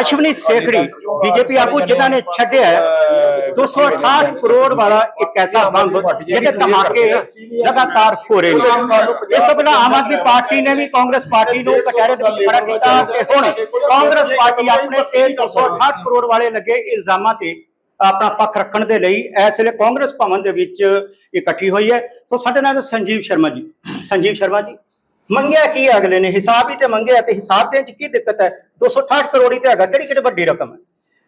Ashwani Sekhri BJP ਆਗੂ ਜਿਨ੍ਹਾਂ ਨੇ ਛੱਡਿਆ 268 ਕਰੋੜ ਵਾਲਾ ਇੱਕ ਐਸਾ ਬੰਬ ਜਿਹਦੇ ਧਮਾਕੇ ਲਗਾਤਾਰ ਹੋ ਰਹੇ ਨੇ ਇਸ ਤੋਂ ਪਹਿਲਾਂ ਆਮ ਆਦਮੀ ਪਾਰਟੀ ਨੇ ਵੀ ਕਾਂਗਰਸ ਪਾਰਟੀ ਨੂੰ ਕਚਹਿਰੇ ਦੇ ਵਿੱਚ ਖੜਾ ਕੀਤਾ ਤੇ ਹੁਣ ਕਾਂਗਰਸ ਪਾਰਟੀ ਆਪਣੇ ਤੇ 268 ਕਰੋੜ ਵਾਲੇ ਲੱਗੇ ਇਲਜ਼ਾਮਾਂ ਤੇ ਆਪਣਾ ਪੱਖ ਰੱਖਣ ਦੇ ਲਈ ਇਸ ਵੇਲੇ ਕਾਂਗਰਸ ਭਵਨ ਦੇ ਵਿੱਚ ਇਕੱਠੀ ਹੋਈ ਹੈ ਸੋ ਸਾਡੇ ਨਾਲ ਸੰਜੀਵ ਸ਼ਰਮਾ ਜੀ ਸੰਜੀਵ ਸ਼ਰਮਾ ਜੀ ਮੰਗਿਆ ਕੀ ਅਗਲੇ ਨੇ? ਹਿਸਾਬ ਹੀ ਤੇ ਮੰਗਿਆ ਤੇ ਹਿਸਾਬ ਦੇ ਵਿੱਚ ਕੀ ਦਿੱਕਤ ਹੈ? 268 ਕਰੋੜ ਹੀ ਤੇ ਹੈਗਾ ਕਿਹੜੀ ਕਿਹੜੀ ਵੱਡੀ ਰਕਮ ਹੈ?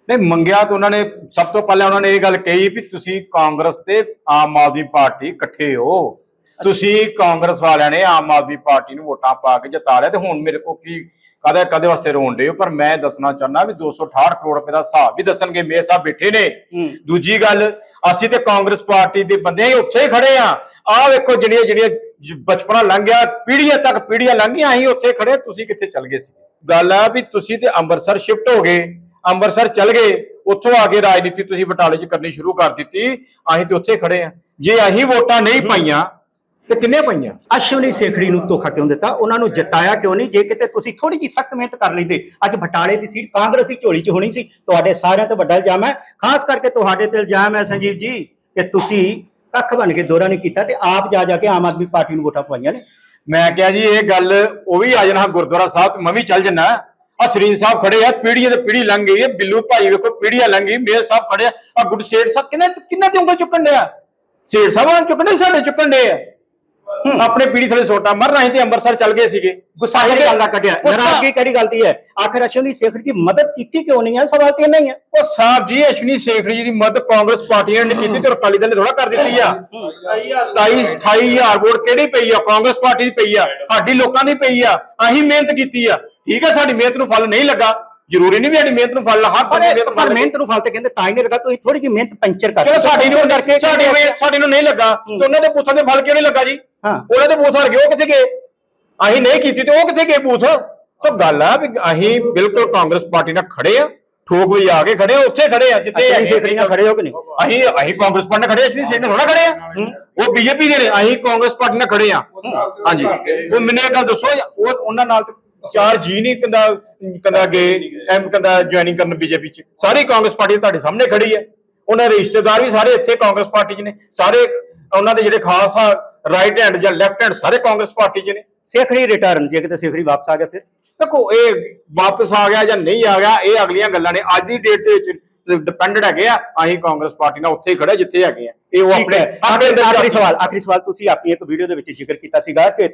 ਨਹੀਂ ਮੰਗਿਆ ਤਾਂ ਉਹਨਾਂ ਨੇ ਸਭ ਤੋਂ ਪਹਿਲਾਂ ਉਹਨਾਂ ਨੇ ਇਹ ਗੱਲ ਕਹੀ ਵੀ ਤੁਸੀਂ ਕਾਂਗਰਸ ਤੇ ਆਮ ਆਦਮੀ ਪਾਰਟੀ ਇਕੱਠੇ ਹੋ। ਤੁਸੀਂ ਕਾਂਗਰਸ ਵਾਲਿਆਂ ਨੇ ਆਮ ਆਦਮੀ ਪਾਰਟੀ ਨੂੰ ਵੋਟਾਂ ਪਾ ਕੇ ਜਿਤਾ ਲਿਆ ਤੇ ਹੁਣ ਮੇਰੇ ਕੋ ਕੀ ਕਦੇ ਕਦੇ ਵਾਸਤੇ ਰੋਣ ਦੇ ਹੋ? ਪਰ ਮੈਂ ਦੱਸਣਾ ਚਾਹੁੰਦਾ ਵੀ 268 ਕਰੋੜ ਰੁਪਏ ਦਾ ਹਿਸਾਬ ਵੀ ਦੱਸਣਗੇ ਮੇਰੇ ਸਾਹਿਬ ਬੈਠੇ ਨੇ। ਦੂਜੀ ਗੱਲ ਅਸੀਂ ਤੇ ਕਾਂਗਰਸ ਪਾਰਟੀ ਦੇ ਬੰਦੇ ਉੱਥੇ ਹੀ ਖੜੇ ਆ ਆਹ ਵੇਖੋ ਜਿਹੜੀਆਂ ਜਿਹੜੀਆਂ ਬਚਪਨਾ ਲੰਘ ਗਿਆ ਪੀੜ੍ਹੀਆਂ ਤੱਕ ਪੀੜ੍ਹੀਆਂ ਲੰਘੀਆਂ ਅਸੀਂ ਉੱਥੇ ਖੜੇ ਤੁਸੀਂ ਕਿੱਥੇ ਚੱਲ ਗਏ ਸੀ ਗੱਲ ਆ ਵੀ ਤੁਸੀਂ ਤੇ ਅੰਮ੍ਰਿਤਸਰ ਸ਼ਿਫਟ ਹੋ ਗਏ ਅੰਮ੍ਰਿਤਸਰ ਚੱਲ ਗਏ ਉੱਥੋਂ ਆ ਕੇ ਰਾਜਨੀਤੀ ਤੁਸੀਂ ਬਟਾਲੇ 'ਚ ਕਰਨੀ ਸ਼ੁਰੂ ਕਰ ਦਿੱਤੀ ਅਸੀਂ ਤੇ ਉੱਥੇ ਖੜੇ ਆ। ਜੇ ਅਸੀਂ ਵੋਟਾਂ ਨਹੀਂ ਪਾਈਆਂ ਤੇ ਕਿੰਨੇ ਪਾਈਆਂ? ਅਸ਼ਵਨੀ ਸੇਖੜੀ ਨੂੰ ਧੋਖਾ ਕਿਉਂ ਦਿੱਤਾ? ਉਹਨਾਂ ਨੂੰ ਜਿਤਾਇਆ ਕਿਉਂ ਨਹੀਂ? ਜੇ ਕਿਤੇ ਤੁਸੀਂ ਥੋੜੀ ਜਿਹੀ ਸਖਤ ਮਿਹਨਤ ਕਰ ਲੈਂਦੇ ਅੱਜ ਬਟਾਲੇ ਦੀ ਸੀਟ ਕਾਂਗਰਸ ਦੀ ਝੋਲੀ 'ਚ ਹੋਣੀ ਸੀ ਤੁਹਾਡੇ ਸਾਰਿਆਂ ਤੋਂ ਵੱਡਾ ਇਲਜ਼ਾਮ ਹੈ। ਖਾਸ ਕਰਕੇ ਤੁਹਾਡੇ ਤੇ ਇਲਜ਼ਾਮ ਹੈ ਸੰਜੀਵ ਜੀ ਕਿ ਤੁਸੀਂ ਕੱਖ ਬਣ ਕੇ ਦੋਹਰਾ ਨਹੀਂ ਕੀਤਾ ਤੇ ਆਪ ਜਾ ਜਾ ਕੇ ਆਮ ਆਦਮੀ ਪਾਰਟੀ ਨੂੰ ਵੋਟਾਂ ਪਵਾਈਆਂ ਨੇ। ਮੈਂ ਕਿਹਾ ਜੀ, ਇਹ ਗੱਲ ਉਹ ਵੀ ਆ ਜਾਣਾ, ਗੁਰਦੁਆਰਾ ਸਾਹਿਬ ਮੈਂ ਵੀ ਚੱਲ ਜੰਨਾ। ਆ ਸਰੀਨ ਸਾਹਿਬ ਖੜੇ ਆ, ਪੀੜੀਆਂ ਤੇ ਪੀੜੀ ਲੰਘ ਗਈ ਹੈ। ਬਿੱਲੂ ਭਾਈ ਵੇਖੋ, ਪੀੜੀਆਂ ਲੰਘ ਗਈ ਮੇਰ ਸਾਹਿਬ ਖੜੇ ਆ। ਆ ਗੁੱਡ ਸੇਠ ਸਾਹਿਬ ਕਿੰਨਾ ਕਿੰਨਾ ਤੇ ਉਂਗਲ ਚੁੱਕਣ ਡਿਆ ਸੇਠ ਸਾਹਿਬ ਆ ਚੁੱਕਣੇ ਸਾਡੇ ਚੁੱਕਣ ਡੇ ਆ? ਆਪਣੇ ਪੀੜੀ ਥਲੇ ਸੋਟਾ ਮਰ ਰਹੇ ਤੇ ਅੰਮ੍ਰਿਤਸਰ ਚੱਲ ਗਏ ਸੀਗੇ। ਗੁੱਸਾ ਕਿਹੜੀ ਗੱਲ ਦਾ ਕੱਢਿਆ? ਨਾਰਾਜ਼ਗੀ ਕਿਹੜੀ ਗੱਲ ਦੀ ਹੈ? ਆਖਰ ਅਸ਼ਵਨੀ ਸੇਖੜੀ ਦੀ ਮਦਦ ਕੀਤੀ ਕਿਉਂ ਨਹੀਂ ਹੈ? ਸਵਾਲ ਤੇ ਨਹੀਂ ਹੈ ਉਹ ਸਾਹਿਬ ਜੀ ਅਸ਼ਵਨੀ ਸੇਖੜੀ ਜੀ ਦੀ ਮਦਦ ਕਾਂਗਰਸ ਪਾਰਟੀ ਨੇ ਕੀਤੀ ਤੇ ਅਕਾਲੀ ਦਲ ਨੇ ਥੋੜਾ ਕਰ ਦਿੱਤੀ ਆ। 27 28000 ਵੋਟ ਕਿਹੜੀ ਪਈ ਆ? ਕਾਂਗਰਸ ਪਾਰਟੀ ਦੀ ਪਈ ਆ। ਸਾਡੀ ਲੋਕਾਂ ਦੀ ਪਈ ਆ। ਅਸੀਂ ਮਿਹਨਤ ਕੀਤੀ ਆ। ਠੀਕ ਆ ਸਾਡੀ ਮਿਹਨਤ ਨੂੰ ਫਲ ਨਹੀਂ ਲੱਗਾ। ਜ਼ਰੂਰੀ ਨਹੀਂ ਵੀ ਸਾਡੀ ਮਿਹਨਤ ਨੂੰ ਫਲ ਹਰ ਬੰਦੇ ਦੀ ਮਿਹਨਤ ਨੂੰ ਪਰ ਫਲ। ਮਿਹਨਤ ਨੂੰ ਫਲ ਤੇ ਕਹਿੰਦੇ ਤਾਂ ਹੀ ਨਹੀਂ ਲੱਗਾ ਤੁਸੀਂ ਥੋੜੀ ਜਿਹੀ ਮਿਹਨਤ ਪੈਂਚਰ ਕਰ। ਚਲੋ ਸਾਡੀ ਨੂੰ ਕਰਕੇ ਸਾਡੀ ਮਿਹਨਤ- ਸਾਡੀ ਨੂੰ ਨਹੀਂ ਲੱਗਾ। ਤੇ ਉਹਨਾਂ ਦੇ ਬੂਥਾਂ ਦੇ ਫਲ ਕਿਉਂ ਨਹੀਂ ਲੱਗਾ ਜੀ? ਹਾਂ। ਉਹਨਾਂ ਦੇ ਬੂਥ ਹਰ ਗਏ ਉਹ ਕਿੱਥੇ ਗਏ? ਅਸੀਂ ਨਹੀਂ ਕੀਤੀ ਤੇ ਉਹ ਕਿੱਥੇ ਗਏ ਬੂਥ? ਸੋ ਗੱਲ ਆ ਵੀ ਅਸੀਂ ਬਿਲਕੁਲ ਕਾਂਗਰਸ ਪਾਰਟੀ ਨਾਲ ਖੜੇ ਆ ਠੋਕ ਵੀ ਆ ਕੇ ਖੜੇ ਆ ਉੱਥੇ ਖੜੇ ਆ ਜਿੱਥੇ ਅਸ਼ਵਨੀ ਸੇਖੜੀ ਨਾਲ ਖੜੇ ਹੋ ਕਿ ਨਹੀਂ? ਅਸੀਂ ਅਸੀਂ ਕਾਂਗਰਸ ਪਾਰਟੀ ਨਾਲ ਖੜੇ ਅਸੀਂ ਸਿੰਘ ਨਾਲ ਥੋੜਾ ਖੜੇ ਆ। ਉਹ ਬੀਜੇਪੀ ਦੇ ਨੇ ਅਸੀਂ ਕਾਂਗਰਸ ਪਾਰਟੀ ਨਾਲ ਖੜੇ ਆ। ਹਾਂਜੀ। ਉਹ ਮੈਨੂੰ ਇਹ ਗੱਲ ਦੱਸੋ ਉਹ ਉਹਨਾਂ ਨਾਲ ਤੇ ਚਾਰ ਜੀ ਨਹੀਂ ਕਹਿੰਦਾ ਕਹਿੰਦਾ ਗਏ ਐਮ ਕਹਿੰਦਾ ਜੁਆਇਨਿੰਗ ਕਰਨ ਬੀਜੇਪੀ ਚ। ਸਾਰੀ ਕਾਂਗਰਸ ਪਾਰਟੀ ਤੁਹਾਡੇ ਸਾਹਮਣੇ ਖੜੀ ਹੈ। ਉਹਨਾਂ ਦੇ ਰਿਸ਼ਤੇਦਾਰ ਵੀ ਸਾਰੇ ਇੱਥੇ ਕਾਂਗਰਸ ਪਾਰਟੀ ਚ ਨੇ। ਸਾਰੇ ਉਹਨਾਂ ਦੇ ਜਿਹੜੇ ਖਾਸ ਆ ਰਾਈਟ ਹੈਂਡ ਜਾਂ ਲੈਫਟ ਹੈਂਡ ਸਾਰੇ ਕਾਂਗਰਸ ਪਾਰਟੀ ਚ ਨੇ। ਸੇਖੜੀ ਰਿਟਰਨ ਜੇ ਕਿਤੇ ਸੇਖੜੀ ਵਾਪਸ ਆ ਗਿਆ ਫਿਰ? ਦੇਖੋ ਇਹ ਵਾਪਸ ਆ ਗਿਆ ਜਾਂ ਨਹੀਂ ਆ ਗਿਆ ਇਹ ਅਗਲੀਆਂ ਗੱਲਾਂ ਨੇ। ਅੱਜ ਦੀ ਡੇਟ ਦੇ ਵਿੱਚ ਡਿਪੈਂਡਡ ਹੈਗੇ ਆ ਅਸੀਂ ਕਾਂਗਰਸ ਪਾਰਟੀ ਨਾਲ ਉੱਥੇ ਹੀ ਖੜੇ ਜਿੱਥੇ ਹੈਗੇ ਆ। ਇਹ ਉਹ ਆਪਣੇ ਆਖਰੀ ਸਵਾਲ ਆਖਰੀ ਸਵਾਲ ਤੁਸੀਂ ਆਪਣੀ ਇੱਕ ਵੀਡੀਓ ਦੇ ਵਿੱਚ ਜ਼ਿਕਰ ਕੀਤਾ ਸੀਗਾ ਕਿ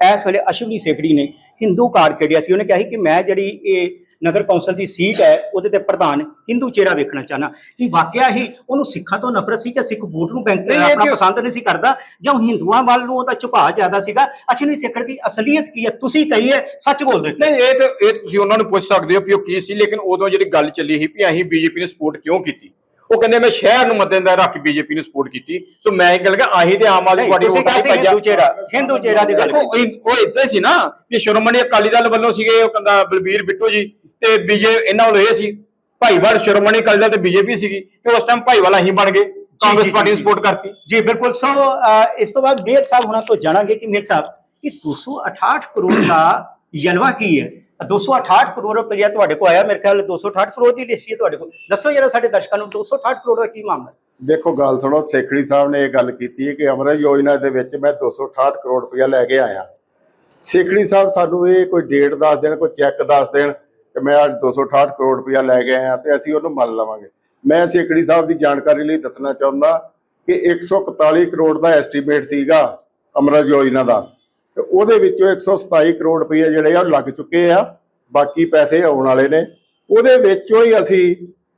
ਇਸ ਵੇਲੇ ਅਸ਼ਵਨੀ ਸੇਖੜੀ ਨੇ ਹਿੰਦੂ ਕਾਰਡ ਕੱਢਿਆ ਸੀ। ਉਹਨੇ ਕਿਹਾ ਸੀ ਕਿ ਮੈਂ ਜਿਹੜੀ ਇਹ ਨਗਰ ਕੌਂਸਲ ਦੀ ਸੀਟ ਹੈ ਉਹਦੇ ਤੇ ਪ੍ਰਧਾਨ ਹਿੰਦੂ ਚਿਹਰਾ ਵੇਖਣਾ ਚਾਹਨਾ ਕਿ ਵਾਕਿਆ ਹੀ ਉਹਨੂੰ ਸਿੱਖਾਂ ਤੋਂ ਨਫ਼ਰਤ ਸੀ ਜਾਂ ਸਿੱਖ ਵੋਟ ਨੂੰ ਬੈਂਕ ਆਪਣਾ ਪਸੰਦ ਨਹੀਂ ਸੀ ਕਰਦਾ? ਜਾਂ ਉਹ ਹਿੰਦੂਆਂ ਵੱਲ ਨੂੰ ਉਹਦਾ ਝੁਕਾਅ ਜ਼ਿਆਦਾ ਸੀਗਾ? ਅਸ਼ਵਨੀ ਸੇਖੜ ਦੀ ਅਸਲੀਅਤ ਕੀ ਹੈ? ਤੁਸੀਂ ਕਹੀ ਹੈ ਸੱਚ ਬੋਲਦੇ ਨਹੀਂ ਇਹ ਤੇ ਇਹ ਤੁਸੀਂ ਉਹਨਾਂ ਨੂੰ ਪੁੱਛ ਸਕਦੇ ਹੋ ਵੀ ਉਹ ਕੀ ਸੀ ਲੇਕਿਨ ਉਦੋਂ ਜਿਹੜੀ ਗੱਲ ਚੱਲੀ ਸੀ ਵੀ ਅਸੀਂ ਬੀਜੇਪੀ ਨੂੰ ਸਪੋਰਟ ਕਿਉਂ ਕੀਤੀ? ਉਹ ਕਹਿੰਦੇ ਮੈਂ ਸ਼ਹਿਰ ਨੂੰ ਮੱਦੇਨਜ਼ਰ ਰੱਖ ਕੇ ਬੀਜੇਪੀ ਨੂੰ ਸਪੋਰਟ ਕੀਤੀ। ਸੋ ਮੈਂ ਇਹ ਗੱਲ ਕਹਾਂ ਅਸੀਂ ਤੇ ਆਮ ਆਦਮੀ ਪਾਰਟੀ ਵੋਟਾਂ ਨਹੀਂ ਸੀ ਹਿੰਦੂ ਚਿਹਰਾ ਹਿੰਦੂ ਚਿਹਰਾ ਦੀ ਗੱਲ ਉਹ ਇਦਾਂ ਸੀ ਨਾ ਵੀ ਸ਼੍ਰੋਮਣੀ ਅਕਾਲੀ ਦਲ ਵੱਲੋਂ ਸੀਗੇ ਉਹ ਕਹਿੰਦਾ ਬਲਬੀਰ ਬਿੱਟੂ ਜੀ ਤੇ ਬੀਜੇ ਇਹਨਾਂ ਵੱਲੋਂ ਇਹ ਸੀ ਭਾਈਵਾਲ ਸ਼੍ਰੋਮਣੀ ਅਕਾਲੀ ਦਲ ਤੇ ਬੀਜੇਪੀ ਸੀਗੀ ਤੇ ਉਸ ਟਾਈਮ ਭਾਈਵਾਲ ਅਸੀਂ ਬਣ ਗਏ ਕਾਂਗਰਸ ਪਾਰਟੀ ਨੂੰ। ਸਪੋਰਟ ਕਰਤੀ। ਜੀ ਬਿਲਕੁਲ। ਸੋ ਇਸ ਤੋਂ ਬਾਅਦ ਮੇਰ ਸਾਹਿਬ ਹੁਣਾਂ ਤੋਂ ਜਾਣਾਂਗੇ ਕਿ ਮੇਰ ਸਾਹਿਬ ਕਿ 268 ਕਰੋੜ ਦਾ ਯਲਵਾ ਕੀ ਹੈ? 268 ਕਰੋੜ ਰੁਪਇਆ ਤੁਹਾਡੇ ਕੋਲ ਆਇਆ ਮੇਰੇ ਖਿਆਲ 268 ਕਰੋੜ ਦੀ ਲਿਸਟ ਹੈ ਤੁਹਾਡੇ ਕੋਲ। ਦੱਸੋ ਜਰਾ ਸਾਡੇ ਦਰਸ਼ਕਾਂ ਨੂੰ 268 ਕਰੋੜ ਦਾ ਕੀ ਮਾਮਲਾ? ਦੇਖੋ, ਗੱਲ ਸੁਣੋ, ਸੇਖੜੀ ਸਾਹਿਬ ਨੇ ਇਹ ਗੱਲ ਕੀਤੀ ਹੈ ਕਿ ਅਮਰ ਯੋਜਨਾ ਦੇ ਵਿੱਚ ਮੈਂ 268 ਕਰੋੜ ਰੁਪਇਆ ਲੈ ਕੇ ਆਇਆ। ਸੇਖੜੀ ਸਾਹਿਬ ਸਾਨੂੰ ਇਹ ਕੋਈ ਡੇਟ ਦੱਸ ਦੇਣ, ਕੋਈ ਚੈੱਕ ਦੱਸ ਦੇਣ ਕਿ ਮੈਂ ਅੱਜ 268 ਕਰੋੜ ਰੁਪਇਆ ਲੈ ਕੇ ਆਇਆ ਤੇ ਅਸੀਂ ਉਹਨੂੰ ਮੰਨ ਲਵਾਂਗੇ। ਮੈਂ ਸੇਖੜੀ ਸਾਹਿਬ ਦੀ ਜਾਣਕਾਰੀ ਲਈ ਦੱਸਣਾ ਚਾਹੁੰਦਾ ਕਿ 141 ਕਰੋੜ ਦਾ ਐਸਟੀਮੇਟ ਸੀਗਾ ਅਮਰਤ ਯੋਜਨਾ ਦਾ। ਤੇ ਉਹਦੇ ਵਿੱਚੋਂ 127 ਕਰੋੜ ਰੁਪਏ ਜਿਹੜੇ ਆ ਉਹ ਲੱਗ ਚੁੱਕੇ ਆ ਬਾਕੀ ਪੈਸੇ ਆਉਣ ਵਾਲੇ ਨੇ। ਉਹਦੇ ਵਿੱਚੋਂ ਹੀ ਅਸੀਂ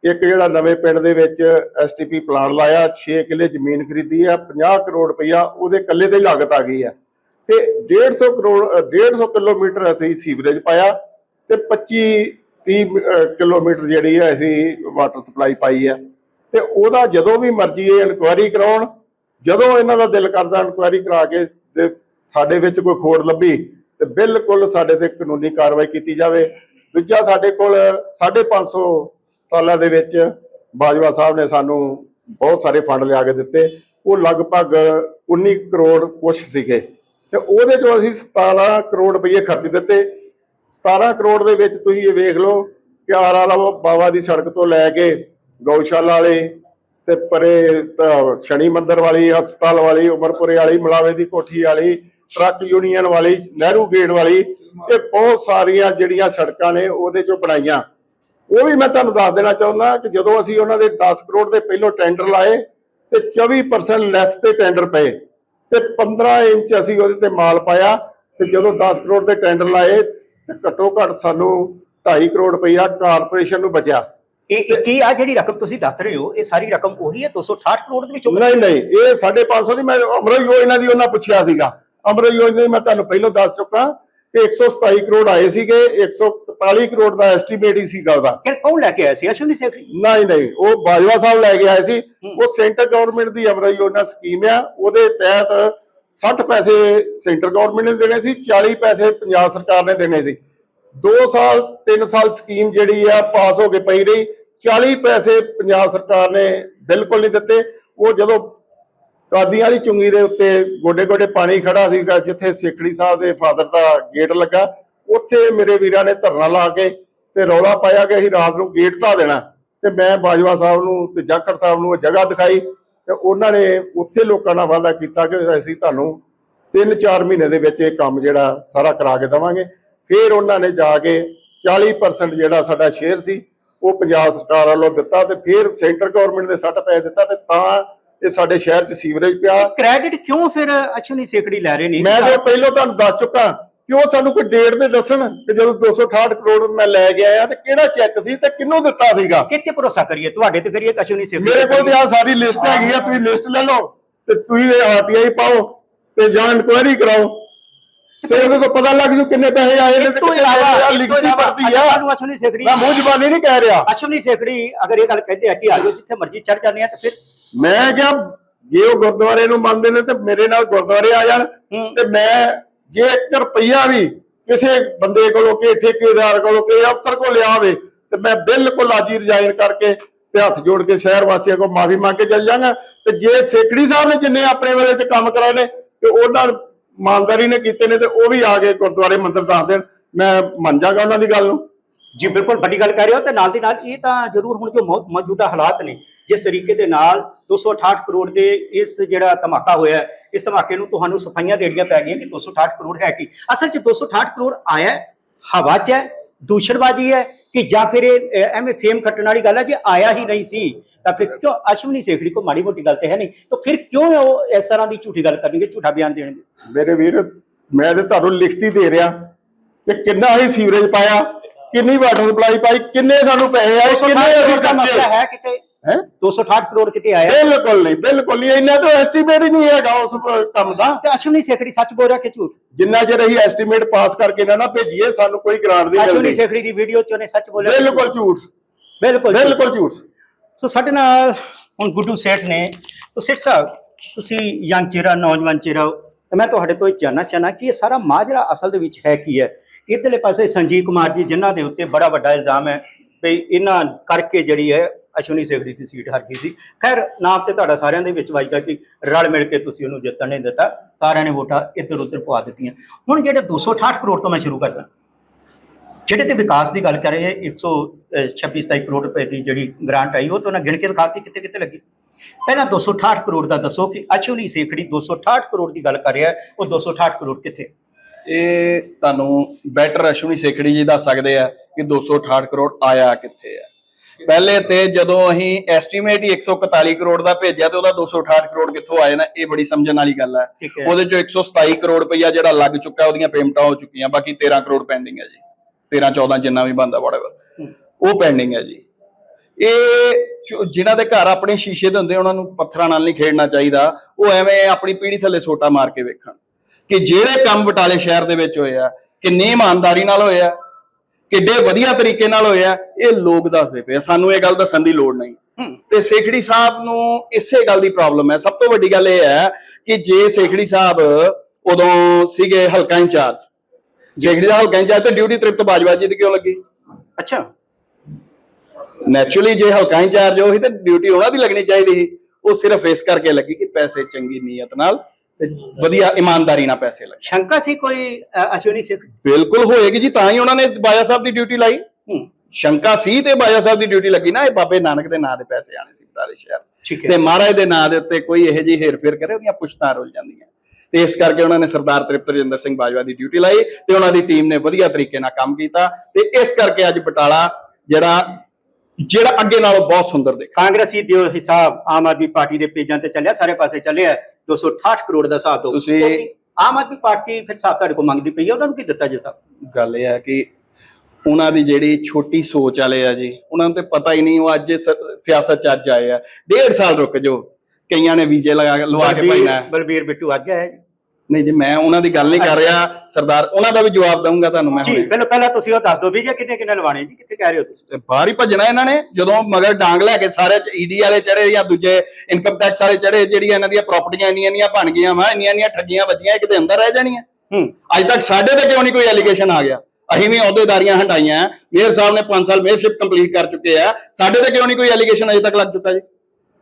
ਇੱਕ ਜਿਹੜਾ ਨਵੇਂ ਪਿੰਡ ਦੇ ਵਿੱਚ ਐਸਟੀਪੀ ਪਲਾਨ ਲਾਇਆ 6 ਕਿੱਲੇ ਜ਼ਮੀਨ ਖਰੀਦੀ ਆ 50 ਕਰੋੜ ਰੁਪਇਆ ਉਹਦੇ ਕੱਲੇ ਤੇ ਹੀ ਲਾਗਤ ਆ ਗਈ ਆ। ਤੇ 150 ਕਰੋੜ ਅ, 150 ਕਿਲੋਮੀਟਰ ਅਸੀਂ ਸੀਵਰੇਜ ਪਾਇਆ ਤੇ 25 30 ਕਿਲੋਮੀਟਰ ਜਿਹੜੀ ਆ ਅਸੀਂ ਵਾਟਰ ਸਪਲਾਈ ਪਾਈ ਆ। ਤੇ ਉਹਦਾ ਜਦੋਂ ਵੀ ਮਰਜ਼ੀ ਇਹ ਇਨਕੁਆਇਰੀ ਕਰਾਉਣ ਜਦੋਂ ਇਹਨਾਂ ਦਾ ਦਿਲ ਕਰਦਾ ਇਨਕੁਆਇਰੀ ਕਰਾ ਕੇ ਤੇ ਸਾਡੇ ਵਿੱਚ ਕੋਈ ਖੋੜ ਲੱਭੀ ਤੇ ਬਿਲਕੁਲ ਸਾਡੇ ਤੇ ਕਾਨੂੰਨੀ ਕਾਰਵਾਈ ਕੀਤੀ ਜਾਵੇ। ਦੂਜਾ ਸਾਡੇ ਕੋਲ 550 ਸਾਲਾਂ ਦੇ ਵਿੱਚ ਬਾਜਵਾ ਸਾਹਿਬ ਨੇ ਸਾਨੂੰ ਬਹੁਤ ਸਾਰੇ ਫੰਡ ਲਿਆ ਕੇ ਦਿੱਤੇ। ਉਹ ਲਗਭਗ 19 ਕਰੋੜ ਕੁਛ ਸੀਗੇ। ਤੇ ਉਹਦੇ ਚੋਂ ਅਸੀਂ 17 ਕਰੋੜ ਰੁਪਏ ਖਰਚ ਦਿੱਤੇ। 17 ਕਰੋੜ ਦੇ ਵਿੱਚ ਤੁਸੀਂ ਇਹ ਵੇਖ ਲਓ, ਪਿਆਰ ਵਾਲਾ ਉਹ ਬਾਬਾ ਦੀ ਸੜਕ ਤੋਂ ਲੈ ਕੇ ਗਊਸ਼ਾਲਾ ਵਾਲੇ ਤੇ ਪਰੇ ਸ਼ਨੀ ਮੰਦਰ ਵਾਲੀ, ਹਸਪਤਾਲ ਵਾਲੀ, ਉਮਰਪੁਰੇ ਵਾਲੀ, ਮਲਾਵੇ ਦੀ ਕੋਠੀ ਵਾਲੀ ਟਰੱਕ ਯੂਨੀਅਨ ਵਾਲੀ ਨਹਿਰੂ ਗੇਟ ਵਾਲੀ ਇਹ ਬਹੁਤ ਸਾਰੀਆਂ ਜਿਹੜੀਆਂ ਸੜਕਾਂ ਨੇ ਉਹਦੇ ਚੋਂ ਬਣਾਈਆਂ। ਉਹ ਵੀ ਮੈਂ ਤੁਹਾਨੂੰ ਦੱਸ ਦੇਣਾ ਚਾਹੁੰਦਾ ਕਿ ਜਦੋਂ ਅਸੀਂ ਉਹਨਾਂ ਦੇ 10 ਕਰੋੜ ਦੇ ਪਹਿਲੋਂ ਟੈਂਡਰ ਲਾਏ ਤੇ 24% ਲੈਸ ਤੇ ਟੈਂਡਰ ਪਏ ਤੇ 15 ਇੰਚ ਅਸੀਂ ਉਹਦੇ ਤੇ ਮਾਲ ਪਾਇਆ ਤੇ ਜਦੋਂ 10 ਕਰੋੜ ਦੇ ਟੈਂਡਰ ਲਾਏ ਤੇ ਘੱਟੋ ਘੱਟ ਸਾਨੂੰ 2.5 ਕਰੋੜ ਰੁਪਈਆ ਕਾਰਪੋਰੇਸ਼ਨ ਨੂੰ ਬਚਿਆ। ਇਹ ਕੀ ਆ ਜਿਹੜੀ ਰਕਮ ਤੁਸੀਂ ਦੱਸ ਰਹੇ ਹੋ ਇਹ ਸਾਰੀ ਰਕਮ ਉਹੀ ਹੈ 268 ਕਰੋੜ ਦੇ ਵਿੱਚੋਂ? ਨਹੀਂ ਨਹੀਂ ਇਹ 550 ਦੀ ਮੈਂ ਅਮਰ ਯੋਜਨਾ ਦੀ ਉਹਨਾਂ ਪੁੱਛਿਆ ਸੀਗਾ। ਅਮਰ ਯੋਜਨਾ ਮੈਂ ਤੁਹਾਨੂੰ ਪਹਿਲਾਂ ਦੱਸ ਚੁੱਕਾ ਕਿ 127 ਕਰੋੜ ਆਏ ਸੀਗੇ 141 ਕਰੋੜ ਦਾ ਐਸਟੀਮੇਟ ਹੀ ਸੀਗਾ ਉਹਦਾ ਕਿ ਕੌਣ ਲੈ ਕੇ ਆਇਆ ਸੀ? ਅਸ਼ਵਨੀ ਸੇਖਰੀ ਨਹੀਂ ਨਹੀਂ ਉਹ ਬਾਜਵਾ ਸਾਹਿਬ ਲੈ ਕੇ ਆਏ ਸੀ। ਉਹ ਸੈਂਟਰ ਗਵਰਨਮੈਂਟ ਦੀ ਅਮਰ ਯੋਜਨਾ ਸਕੀਮ ਆ ਉਹਦੇ ਤਹਿਤ 60 ਪੈਸੇ ਸੈਂਟਰ ਗਵਰਨਮੈਂਟ ਨੇ ਦੇਣੇ ਸੀ 40 ਪੈਸੇ ਪੰਜਾਬ ਸਰਕਾਰ ਨੇ ਦੇਣੇ ਸੀ। 2 ਸਾਲ 3 ਸਾਲ ਸਕੀਮ ਜਿਹੜੀ ਆ ਪਾਸ ਹੋ ਕੇ ਪਈ ਰਹੀ। 40 ਪੈਸੇ ਪੰਜਾਬ ਸਰਕਾਰ ਨੇ ਬਿਲਕੁਲ ਨਹੀਂ ਦਿੱਤੇ। ਉਹ ਜਦੋਂ ਕਾਦੀਆਂ ਵਾਲੀ ਚੁੰਗੀ ਦੇ ਉੱਤੇ ਗੋਡੇ ਗੋਡੇ ਪਾਣੀ ਖੜਾ ਸੀਗਾ, ਜਿੱਥੇ ਸੇਖੜੀ ਸਾਹਿਬ ਦੇ ਫਾਦਰ ਦਾ ਗੇਟ ਲੱਗਾ। ਉੱਥੇ ਮੇਰੇ ਵੀਰਾਂ ਨੇ ਧਰਨਾ ਲਾ ਕੇ ਤੇ ਰੌਲਾ ਪਾਇਆ ਕਿ ਅਸੀਂ ਰਾਤ ਨੂੰ ਗੇਟ ਢਾ ਦੇਣਾ। ਤੇ ਮੈਂ ਬਾਜਵਾ ਸਾਹਿਬ ਨੂੰ ਤੇ ਜਾਖੜ ਸਾਹਿਬ ਨੂੰ ਉਹ ਜਗ੍ਹਾ ਦਿਖਾਈ ਤੇ ਉਹਨਾਂ ਨੇ ਉੱਥੇ ਲੋਕਾਂ ਨਾਲ ਵਾਅਦਾ ਕੀਤਾ ਕਿ ਅਸੀਂ ਤੁਹਾਨੂੰ 3-4 ਮਹੀਨੇ ਦੇ ਵਿੱਚ ਇਹ ਕੰਮ ਜਿਹੜਾ ਸਾਰਾ ਕਰਾ ਕੇ ਦੇਵਾਂਗੇ। ਫਿਰ ਉਹਨਾਂ ਨੇ ਜਾ ਕੇ 40% ਜਿਹੜਾ ਸਾਡਾ ਸ਼ੇਅਰ ਸੀ, ਉਹ ਪੰਜਾਬ ਸਰਕਾਰ ਵੱਲੋਂ ਦਿੱਤਾ ਤੇ ਫਿਰ ਸੈਂਟਰ ਗਵਰਨਮੈਂਟ ਦੇ 60 ਪੈਸੇ ਦਿੱਤਾ ਤੇ ਤਾਂ ਇਹ ਸਾਡੇ ਸ਼ਹਿਰ 'ਚ ਸੀਵਰੇਜ ਪਿਆ। ਕ੍ਰੈਡਿਟ ਕਿਉਂ ਫਿਰ ਅਸ਼ਵਨੀ ਸੇਖੜੀ ਲੈ ਰਹੇ ਨੇ? ਮੈਂ ਤੇ ਪਹਿਲਾਂ ਤੁਹਾਨੂੰ ਦੱਸ ਚੁੱਕਾ ਕਿ ਉਹ ਸਾਨੂੰ ਕੋਈ ਡੇਟ ਦੇ ਦੱਸਣ ਕਿ ਜਦੋਂ 268 ਕਰੋੜ ਮੈਂ ਲੈ ਕੇ ਆਇਆ ਤੇ ਕਿਹੜਾ ਚੈੱਕ ਸੀ ਤੇ ਕਿਹਨੂੰ ਦਿੱਤਾ ਸੀਗਾ? ਕਿੱਥੇ ਭਰੋਸਾ ਕਰੀਏ? ਤੁਹਾਡੇ ਤੇ ਕਰੀਏ ਕਿ ਅਸ਼ਵਨੀ ਸੇਖੜੀ ਮੇਰੇ ਕੋਲ ਤੇ ਆ ਸਾਰੀ ਲਿਸਟ ਹੈਗੀ ਆ ਤੁਸੀਂ ਲਿਸਟ ਲੈ ਲਓ ਤੇ ਤੁਸੀਂ ਇਹ ਆਰਟੀਆਈ ਪਾਓ ਤੇ ਜਾਂ ਇਨਕੁਆਇਰੀ ਕਰਾਓ। ਤੇ ਉਹਦੇ ਤੋਂ ਪਤਾ ਲੱਗ ਜੂ ਕਿੰਨੇ ਪੈਸੇ ਆਏ ਨੇ ਤੇ ਕਿੰਨੇ ਲਿਖਤੀ ਪੜਦੀ ਆ। ਮੈਂ ਮੂੰਹ ਜ਼ਬਾਨੀ ਨਹੀਂ ਕਹਿ ਰਿਹਾ। ਅਸ਼ਵਨੀ ਸੇਖੜੀ ਅਗਰ ਇਹ ਗੱਲ ਕਹਿੰਦੇ ਆ ਕਿ ਆਜੋ ਜਿੱਥੇ ਮਰਜ਼ੀ ਚੜ ਜਾਂਦੇ ਆ ਤਾਂ ਫਿਰ ਮੈਂ ਕਿਹਾ ਜੇ ਉਹ ਗੁਰਦੁਆਰੇ ਨੂੰ ਮੰਨਦੇ ਨੇ ਤੇ ਮੇਰੇ ਨਾਲ ਗੁਰਦੁਆਰੇ ਆ ਜਾਣ। ਤੇ ਮੈਂ ਜੇ 1 ਰੁਪਈਆ ਵੀ ਕਿਸੇ ਬੰਦੇ ਕੋਲੋਂ ਕਿ ਠੇਕੇਦਾਰ ਕੋਲੋਂ ਕਿ ਅਫਸਰ ਕੋਲ ਲਿਆ ਹੋਵੇ ਤੇ ਮੈਂ ਬਿਲਕੁਲ ਅੱਜ ਹੀ ਰਿਜ਼ਾਈਨ ਕਰਕੇ ਤੇ ਹੱਥ ਜੋੜ ਕੇ ਸ਼ਹਿਰ ਵਾਸੀਆਂ ਕੋਲ ਮਾਫੀ ਮੰਗ ਕੇ ਚੱਲ ਜਾਵਾਂਗਾ ਤੇ ਜੇ ਸੇਖੜੀ ਸਾਹਿਬ ਨੇ ਜਿੰਨੇ ਆਪਣੇ ਵੇਲੇ ਤੇ ਕੰਮ ਕਰਾਏ ਨੇ ਤੇ ਉਹਨਾਂ ਇਮਾਨਦਾਰੀ ਨੇ ਕੀਤੇ ਨੇ ਤੇ ਉਹ ਵੀ ਆ ਕੇ ਗੁਰਦੁਆਰੇ ਮੰਦਰ ਦੱਸ ਦੇਣ ਮੈਂ ਮੰਨ ਜਾਗਾ ਉਹਨਾਂ ਦੀ ਗੱਲ ਨੂੰ ਜੀ ਬਿਲਕੁਲ ਵੱਡੀ ਗੱਲ ਕਰ ਰਹੇ ਹੋ ਤੇ ਨਾਲ ਦੀ ਨਾਲ ਇਹ ਤਾਂ ਜ਼ਰੂਰ ਹੁਣ ਜੋ ਮੌਜੂਦਾ ਹਾਲਾਤ ਨੇ ਜਿਸ ਤਰੀਕੇ ਦੇ ਨਾਲ 268 ਕਰੋੜ ਦੇ ਇਸ ਜਿਹੜਾ ਧਮਾਕਾ ਹੋਇਆ ਇਸ ਧਮਾਕੇ ਨੂੰ ਤੁਹਾਨੂੰ ਸਫਾਈਆਂ ਦੇਣੀਆਂ ਪੈ ਗਈਆਂ ਕਿ 268 ਕਰੋੜ ਹੈ ਕੀ? ਅਸਲ 'ਚ 268 ਕਰੋੜ ਆਇਆ ਹਵਾ 'ਚ ਹੈ ਦੂਸ਼ਣਬਾਜ਼ੀ ਹੈ ਕਿ ਜਾਂ ਫਿਰ ਇਹ ਐਵੇਂ ਫੇਮ ਖੱਟਣ ਵਾਲੀ ਗੱਲ ਹੈ ਜੇ ਆਇਆ ਹੀ ਨਹੀਂ ਸੀ ਤਾਂ ਫਿਰ ਕਿਉਂ ਅਸ਼ਵਨੀ ਸੇਖੜੀ ਕੋ ਮਾੜੀ ਮੋਟੀ ਗੱਲ ਤੇ ਹੈ ਨਹੀਂ? ਤਾਂ ਫਿਰ ਕਿਉਂ ਉਹ ਇਸ ਤਰ੍ਹਾਂ ਦੀ ਝੂਠੀ ਗੱਲ ਕਰਨਗੇ ਝੂਠਾ ਬਿਆਨ ਦੇਣਗੇ? ਮੇਰੇ ਵੀਰ ਮੈਂ ਤੇ ਤੁਹਾਨੂੰ ਲਿਖਤੀ ਦੇ ਰਿਹਾ ਕਿ ਕਿੰਨਾ ਹੀ ਸੀਵਰੇਜ ਪਾਇਆ ਕਿੰਨੀ ਵਾਟਰ ਸਪਲਾਈ ਪਾਈ ਕਿੰਨੇ ਸਾਨੂੰ ਪੈਸੇ ਆਏ ਕਿੰਨੇ 268 ਅਸੀਂ ਖਰਚੇ ਹੈ ਕਿਤੇ? ਹੈ? 268 ਕਰੋੜ ਕਿਤੇ ਆਇਆ। ਬਿਲਕੁਲ ਨਹੀਂ ਬਿਲਕੁਲ ਨਹੀਂ ਇੰਨਾ ਤਾਂ ਐਸਟੀਮੇਟ ਹੀ ਨਹੀਂ ਹੈਗਾ ਉਸ ਕੰਮ ਦਾ। ਤੇ ਅਸ਼ਵਨੀ ਸੇਖੜੀ ਸੱਚ ਬੋਲ ਰਿਹਾ ਕਿ ਝੂਠ? ਜਿੰਨਾ ਚਿਰ ਅਸੀਂ ਐਸਟੀਮੇਟ ਪਾਸ ਕਰਕੇ ਨਾ ਨਾ ਭੇਜੀਏ ਸਾਨੂੰ ਕੋਈ ਗ੍ਰਾਂਟ ਨਹੀਂ ਅਸ਼ਵਨੀ ਮਿਲਦੀ। ਸੇਖੜੀ ਦੀ ਵੀਡੀਓ ਚ ਉਹਨੇ ਸੱਚ ਬੋਲਿਆ ਬਿਲਕੁਲ ਝੂਠ। ਬਿਲਕੁਲ। ਬਿਲਕੁਲ ਝੂਠ। ਸੋ ਸਾਡੇ ਨਾਲ ਹੁਣ ਗੁੱਡੂ ਸੇਠ ਨੇ। ਤੋ ਸੇਠ ਸਾਹਿਬ ਤੁਸੀਂ ਯੰਗ ਚਿਹਰਾ ਨੌਜਵਾਨ ਚਿਹਰਾ ਮੈਂ ਤੁਹਾਡੇ ਤੋਂ ਇਹ ਜਾਨਣਾ ਚਾਹਨਾ ਕਿ ਇਹ ਸਾਰਾ ਮਾਜਰਾ ਅਸਲ ਦੇ ਵਿੱਚ ਹੈ ਕੀ ਹੈ? ਇਧਰਲੇ ਪਾਸੇ ਸੰਜੀਵ ਕੁਮਾਰ ਜੀ ਜਿਨ੍ਹਾਂ ਦੇ ਉੱਤੇ ਬੜਾ ਵੱਡਾ ਇਲਜ਼ਾਮ ਹੈ ਵੀ ਇਹਨਾਂ ਕਰਕੇ ਜਿਹੜੀ ਹੈ ਅਸ਼ਵਨੀ ਸੇਖੜੀ ਦੀ ਸੀਟ ਹਰ ਗਈ ਸੀ। ਖੈਰ ਨਾਮ ਤੇ ਤੁਹਾਡਾ ਸਾਰਿਆਂ ਦੇ ਵਿੱਚ ਵਾਜਦਾ ਕਿ ਰਲ ਮਿਲ ਕੇ ਤੁਸੀਂ ਉਹਨੂੰ ਜਿੱਤਣ ਨਹੀਂ ਦਿੱਤਾ। ਸਾਰਿਆਂ ਨੇ ਵੋਟਾਂ ਇੱਧਰ ਉੱਧਰ ਪਵਾ ਦਿੱਤੀਆਂ। ਹੁਣ ਜਿਹੜੇ 268 ਕਰੋੜ ਤੋਂ ਮੈਂ ਸ਼ੁਰੂ ਕਰਦਾ। ਜਿਹੜੇ ਤੇ ਵਿਕਾਸ ਦੀ ਗੱਲ ਕਰ ਰਹੇ 126 27 ਕਰੋੜ ਰੁਪਏ ਦੀ ਜਿਹੜੀ ਗ੍ਰਾਂਟ ਆਈ ਉਹ ਤਾਂ ਉਹਨਾਂ ਗਿਣ ਕੇ ਦਿਖਾਤੀ ਕਿੱਥੇ ਕਿੱਥੇ ਲੱਗੀ। ਪਹਿਲਾਂ 268 ਕਰੋੜ ਦਾ ਦੱਸੋ ਕਿ ਅਸ਼ਵਨੀ ਸੇਖੜੀ 268 ਕਰੋੜ ਦੀ ਗੱਲ ਕਰ ਰਿਹਾ ਹੈ, ਉਹ 268 ਕਰੋੜ ਕਿੱਥੇ? ਇਹ ਤੁਹਾਨੂੰ ਬੈਟਰ ਅਸ਼ਵਨੀ ਸੇਖੜੀ ਜੀ ਦੱਸ ਸਕਦੇ ਆ ਕਿ 268 ਕਰੋੜ ਆਇਆ ਕਿੱਥੇ ਆ। ਪਹਿਲੇ ਤੇ ਜਦੋਂ ਅਸੀਂ ਐਸਟੀਮੇਟ ਹੀ 141 ਕਰੋੜ ਦਾ ਭੇਜਿਆ ਤੇ ਉਹਦਾ 268 ਕਰੋੜ ਕਿੱਥੋਂ ਆਏ ਨਾ ਇਹ ਬੜੀ ਸਮਝਣ ਵਾਲੀ ਗੱਲ ਹੈ। ਉਹਦੇ ਚੋਂ 127 ਕਰੋੜ ਰੁਪਈਆ ਜਿਹੜਾ ਲੱਗ ਚੁੱਕਾ ਉਹਦੀਆਂ ਪੇਮੈਂਟਾਂ ਹੋ ਚੁੱਕੀਆਂ ਬਾਕੀ 13 ਕਰੋੜ ਪੈਂਡਿੰਗ ਹੈ ਜੀ। 13 14 ਜਿੰਨਾ ਵੀ ਬੰਦਾ ਵੜੇਗਾ ਉਹ ਪੈਂਡਿੰਗ ਹੈ ਜੀ। ਇਹ ਜਿਨ੍ਹਾਂ ਦੇ ਘਰ ਆਪਣੇ ਸ਼ੀਸ਼ੇ ਦੇ ਹੁੰਦੇ ਉਹਨਾਂ ਨੂੰ ਪੱਥਰਾਂ ਨਾਲ ਨਹੀਂ ਖੇਡਣਾ ਚਾਹੀਦਾ। ਉਹ ਐਵੇਂ ਆਪਣੀ ਪੀੜੀ ਥੱਲੇ ਸੋਟਾ ਮਾਰ ਕੇ ਵੇਖਣ ਕਿ ਜਿਹੜੇ ਕੰਮ ਬਟਾਲੇ ਸ਼ਹਿਰ ਦੇ ਵਿੱਚ ਹੋਏ ਆ ਕਿੰਨੀ ਇਮਾਨਦਾਰੀ ਨਾਲ ਹੋਏ ਆ ਕਿੱਡੇ ਵਧੀਆ ਤਰੀਕੇ ਨਾਲ ਹੋਏ ਆ ਇਹ ਲੋਕ ਦੱਸਦੇ ਪਏ ਸਾਨੂੰ ਇਹ ਗੱਲ ਦੱਸਣ ਦੀ ਲੋੜ ਨਹੀਂ। ਤੇ ਸੇਖੜੀ ਸਾਹਿਬ ਨੂੰ ਇਸੇ ਗੱਲ ਦੀ ਪ੍ਰੋਬਲਮ ਹੈ। ਸਭ ਤੋਂ ਵੱਡੀ ਗੱਲ ਇਹ ਹੈ ਕਿ ਜੇ ਸੇਖੜੀ ਸਾਹਿਬ ਉਦੋਂ ਸੀਗੇ ਹਲਕਾ ਇੰਚਾਰਜ ਸੇਖੜੀ ਦਾ ਹਲਕਾ ਇੰਚਾਰਜ ਤੇ ਡਿਊਟੀ ਤ੍ਰਿਪਤ ਬਾਜਵਾ ਜੀ ਦੀ ਕਿਉਂ ਲੱਗੀ? ਅੱਛਾ। ਨੈਚੁਰਲੀ ਜੇ ਹਲਕਾ ਇੰਚਾਰਜ ਉਹੀ ਤੇ ਡਿਊਟੀ ਉਹਨਾਂ ਦੀ ਲੱਗਣੀ ਚਾਹੀਦੀ ਸੀ। ਉਹ ਸਿਰਫ ਇਸ ਕਰਕੇ ਲੱਗੀ ਕਿ ਪੈਸੇ ਚੰਗੀ ਨੀਅਤ ਨਾਲ ਤੇ ਵਧੀਆ ਇਮਾਨਦਾਰੀ ਨਾਲ ਪੈਸੇ ਲੱਗੇ। ਸ਼ੰਕਾ ਸੀ ਕੋਈ ਅਸ਼ਵਨੀ ਸੇਖੜੀ ਬਿਲਕੁਲ ਹੋਏਗੀ ਜੀ ਤਾਂ ਹੀ ਉਹਨਾਂ ਨੇ ਬਾਜਾ ਸਾਹਿਬ ਦੀ ਡਿਊਟੀ ਲਾਈ। ਸ਼ੰਕਾ ਸੀ ਤੇ ਬਾਜਾ ਸਾਹਿਬ ਦੀ ਡਿਊਟੀ ਲੱਗੀ ਨਾ ਇਹ ਬਾਬੇ ਨਾਨਕ ਦੇ ਨਾਂ ਦੇ ਪੈਸੇ ਆਣੇ ਸੀ ਬਟਾਲੇ ਸ਼ਹਿਰ। ਤੇ ਮਹਾਰਾਜ ਦੇ ਨਾਂ ਦੇ ਉੱਤੇ ਕੋਈ ਇਹੋ ਜਿਹੀ ਹੇਰਫੇਰ ਕਰੇ ਉਹਦੀਆਂ ਪੁਸ਼ਤਾਂ ਰੁੱਲ ਜਾਂਦੀਆਂ। ਤੇ ਇਸ ਕਰਕੇ ਉਹਨਾਂ ਨੇ ਸਰਦਾਰ ਤ੍ਰਿਪਤ ਰਜਿੰਦਰ ਸਿੰਘ ਬਾਜਵਾ ਦੀ ਡਿਊਟੀ ਲਾਈ ਤੇ ਉਹਨਾਂ ਦੀ ਟੀਮ ਨੇ ਵਧੀਆ ਤਰੀਕੇ ਨਾਲ ਕੰਮ ਕੀਤਾ। ਤੇ ਇਸ ਕਰਕੇ ਅੱਜ ਬਟਾਲਾ ਜਿਹੜਾ ਜਿਹੜਾ ਅੱਗੇ ਨਾਲੋਂ ਬਹੁਤ ਸੁੰਦਰ ਦਿਖ ਕਾਂਗਰਸੀ ਦਿਓ ਹਿਸਾਬ ਆਮ ਆਦਮੀ ਪਾਰਟੀ ਦੇ ਪੇਜਾਂ ਤੇ ਚੱਲਿਆ ਸਾਰੇ ਪਾਸੇ ਚੱਲਿਆ। 268 ਕਰੋੜ ਦਾ ਹਿਸਾਬ ਦੋ ਤੁਸੀਂ- ਆਮ ਆਦਮੀ ਪਾਰਟੀ ਫਿਰ ਹਿਸਾਬ ਤੁਹਾਡੇ ਕੋਲ ਮੰਗਦੀ ਪਈ ਹੈ ਉਹਨਾਂ ਨੂੰ ਕੀ ਦਿੱਤਾ ਜੇ ਸਾਹਿਬ ਗੱਲ ਇਹ ਹੈ ਕਿ ਉਹਨਾਂ ਦੀ ਜਿਹੜੀ ਛੋਟੀ ਸੋਚ ਵਾਲੇ ਆ ਜੀ ਉਹਨਾਂ ਨੂੰ ਤੇ ਪਤਾ ਹੀ ਨਹੀਂ ਉਹ ਅੱਜ ਸ- ਸਿਆਸਤ ਚ ਅੱਜ ਆਏ ਆ। ਡੇਢ ਸਾਲ ਰੁਕ ਜਾਓ ਕਈਆਂ ਨੇ ਵੀਜ਼ੇ ਲਗਾ ਕੇ ਲਵਾ ਕੇ ਬਲਬੀਰ- ਪਾਈਨਾ ਬਲਬੀਰ ਬਿੱਟੂ ਅੱਜ ਆਇਆ ਜੀ। ਨਹੀਂ ਜੀ ਮੈਂ ਉਹਨਾਂ ਦੀ ਗੱਲ ਨਹੀਂ ਕਰ ਰਿਹਾ ਸਰਦਾਰ ਉਹਨਾਂ ਦਾ ਵੀ ਜਵਾਬ ਦਊਂਗਾ ਤੁਹਾਨੂੰ ਮੈਂ ਜੀ ਹੁਣੇ। ਪਹਿਲਾਂ ਪਹਿਲਾਂ ਤੁਸੀਂ ਉਹ ਦੱਸ ਦਿਓ ਵੀਜ਼ੇ ਕਿੰਨੇ ਕਿੰਨੇ ਲਵਾਣੇ ਜੀ ਕਿੱਥੇ ਕਹਿ ਰਹੇ ਹੋ ਤੁਸੀਂ? ਤੇ ਬਾਹਰ ਹੀ ਭੱਜਣਾ ਇਹਨਾਂ ਨੇ ਜਦੋਂ ਮਗਰ ਡਾਂਗ ਲੈ ਕੇ ਸਾਰੇ ਚ ਈਡੀ ਵਾਲੇ ਚੜੇ ਜਾਂ ਦੂਜੇ ਇਨਕਮ ਟੈਕਸ ਵਾਲੇ ਚੜੇ ਜਿਹੜੀਆਂ ਇਹਨਾਂ ਦੀਆਂ ਪ੍ਰਾਪਰਟੀਆਂ ਇੰਨੀਆਂ ਇੰਨੀਆਂ ਬਣ ਗਈਆਂ ਵਾ ਇੰਨੀਆਂ ਇੰਨੀਆਂ ਠੱਗੀਆਂ ਵੱਜੀਆਂ ਇਹ ਕਿਤੇ ਅੰਦਰ ਰਹਿ ਜਾਣੀਆਂ? ਹੂੰ। ਅੱਜ ਤੱਕ ਸਾਡੇ ਤੇ ਕਿਉਂ ਨਹੀਂ ਕੋਈ ਐਲੀਗੇਸ਼ਨ ਆ ਗਿਆ? ਅਸੀਂ ਵੀ ਅਹੁਦੇਦਾਰੀਆਂ ਹਟਾਈਆਂ ਮੇਅਰ ਸਾਹਿਬ ਨੇ 5 ਸਾਲ ਮੇਅਰਸ਼ਿਪ ਕੰਪਲੀਟ ਕਰ ਚੁੱਕੇ ਆ ਸਾਡੇ ਤੇ ਕਿਉਂ ਨਹੀਂ ਕੋਈ ਐਲੀਗੇਸ਼ਨ ਅਜੇ ਤੱਕ ਲੱਗ ਚੁੱਕਾ ਜੀ?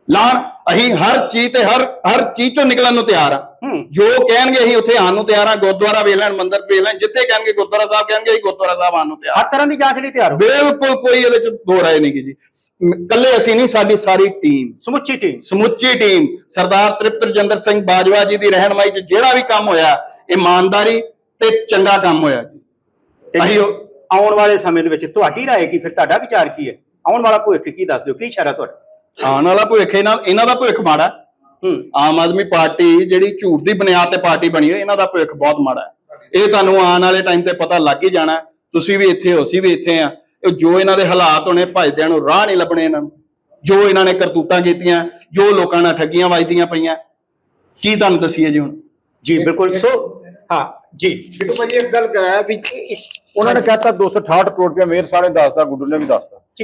ਲਾਣ ਅਸੀਂ ਹਰ ਚੀਜ਼ ਤੇ ਹਰ ਹਰ ਚੀਜ਼ ਚੋਂ ਨਿਕਲਣ ਨੂੰ ਤਿਆਰ ਆ। ਜੋ ਕਹਿਣਗੇ ਅਸੀਂ ਉੱਥੇ ਆਉਣ ਨੂੰ ਤਿਆਰ ਆ ਗੁਰਦੁਆਰਾ ਵੇਖ ਲੈਣ ਮੰਦਿਰ ਵੇਖ ਲੈਣ ਜਿੱਥੇ ਕਹਿਣਗੇ ਗੁਰਦੁਆਰਾ ਸਾਹਿਬ ਕਹਿਣਗੇ ਅਸੀਂ ਗੁਰਦੁਆਰਾ ਸਾਹਿਬ ਆਉਣ ਨੂੰ ਤਿਆਰ ਹਰ ਤਰ੍ਹਾਂ ਦੀ ਜਾਂਚ ਲਈ ਤਿਆਰ ਹੋ? ਬਿਲਕੁਲ ਕੋਈ ਇਹਦੇ ਚ ਦੋ ਰਾਏ ਨਹੀਂ ਗੀ ਜੀ। ਕੱਲੇ ਅਸੀਂ ਨਹੀਂ ਸਾਡੀ ਸਾਰੀ ਟੀਮ ਸਮੁੱਚੀ ਟੀਮ ਸਮੁੱਚੀ ਟੀਮ ਸਰਦਾਰ ਤ੍ਰਿਪਤ ਰਜਿੰਦਰ ਸਿੰਘ ਬਾਜਵਾ ਜੀ ਦੀ ਰਹਿਨਮਾਈ 'ਚ ਜਿਹੜਾ ਵੀ ਕੰਮ ਹੋਇਆ ਇਮਾਨਦਾਰੀ ਤੇ ਚੰਗਾ ਕੰਮ ਹੋਇਆ ਜੀ। ਅਸੀਂ ਆਉਣ ਵਾਲੇ ਸਮੇਂ ਦੇ ਵਿੱਚ ਤੁਹਾਡੀ ਰਾਏ ਕੀ ਫਿਰ ਤੁਹਾਡਾ ਵਿਚਾਰ ਕੀ ਹੈ? ਆਉਣ ਵਾਲਾ ਭਵਿੱਖ ਕੀ ਦੱਸ ਦਿਓ? ਕੀ ਇਸ਼ਾਰਾ ਤੁਹਾਡਾ? ਆਉਣ ਵਾਲਾ ਭਵਿੱਖ ਇਹਨਾਂ ਇਹਨਾਂ ਦਾ ਭਵਿੱਖ ਮਾੜਾ। ਆਮ ਆਦਮੀ ਪਾਰਟੀ ਜਿਹੜੀ ਝੂਠ ਦੀ ਬੁਨਿਆਦ ਤੇ ਪਾਰਟੀ ਬਣੀ ਹੋਈ ਇਹਨਾਂ ਦਾ ਭਵਿੱਖ ਬਹੁਤ ਮਾੜਾ ਹੈ। ਇਹ ਤੁਹਾਨੂੰ ਆਉਣ ਵਾਲੇ ਟਾਈਮ ਤੇ ਪਤਾ ਲੱਗ ਹੀ ਜਾਣਾ ਤੁਸੀਂ ਵੀ ਇੱਥੇ ਹੋ ਅਸੀਂ ਵੀ ਇੱਥੇ ਆ ਇਹ ਜੋ ਇਹਨਾਂ ਦੇ ਹਾਲਾਤ ਹੋਣੇ ਭਜਦਿਆਂ ਨੂੰ ਰਾਹ ਨਹੀਂ ਲੱਭਣੇ ਇਹਨਾਂ ਨੂੰ। ਜੋ ਇਹਨਾਂ ਨੇ ਕਰਤੂਤਾਂ ਕੀਤੀਆਂ ਜੋ ਲੋਕਾਂ ਨਾਲ ਠੱਗੀਆਂ ਵੱਜਦੀਆਂ ਪਈਆਂ। ਕੀ ਤੁਹਾਨੂੰ ਦਸੀਏ ਜੀ ਹੁਣ? ਜੀ ਬਿਲਕੁਲ। ਸੋ ਹਾਂ ਜੀ। ਬਿੱਟੂ ਭਾਜੀ ਇੱਕ ਗੱਲ ਕਰਾਇਆ ਵੀ ਉਹਨਾਂ ਨੇ ਕਹਿਤਾ 268 ਕਰੋੜ ਰੁਪਏ ਮੇਅਰ ਸਾਹਿਬ ਨੇ ਦੱਸਤਾ ਗੁੱਡੂ ਨੇ ਵੀ ਹੈ।